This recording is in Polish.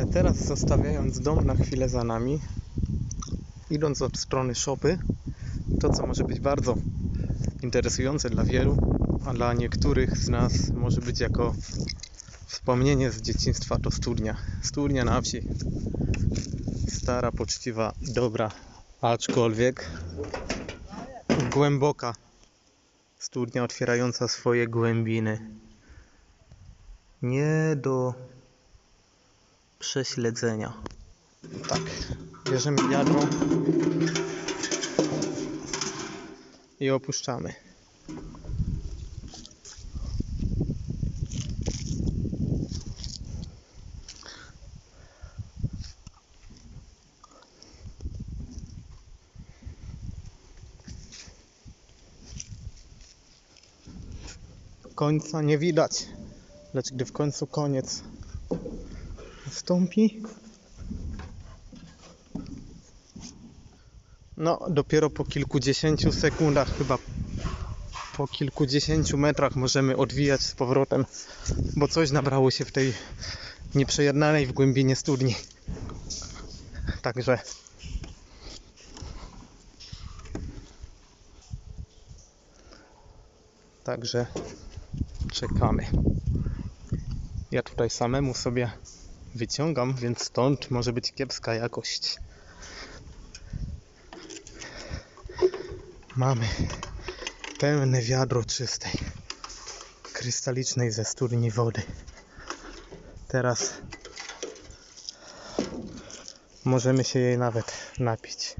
Ale teraz zostawiając dom na chwilę za nami, idąc od strony szopy, to co może być bardzo interesujące dla wielu, a dla niektórych z nas może być jako wspomnienie z dzieciństwa, to studnia. Studnia na wsi. Stara, poczciwa, dobra, aczkolwiek głęboka. Studnia otwierająca swoje głębiny. Nie do prześledzenia. Tak. Bierzemy wiadro i opuszczamy. Końca nie widać, lecz gdy w końcu koniec nastąpi, no dopiero po kilkudziesięciu sekundach, chyba po kilkudziesięciu metrach możemy odwijać z powrotem, bo coś nabrało się w tej nieprzejednanej w głębinie studni. Także Także czekamy. Ja tutaj samemu sobie wyciągam, więc stąd może być kiepska jakość. Mamy pełne wiadro czystej, krystalicznej ze studni wody. Teraz możemy się jej nawet napić.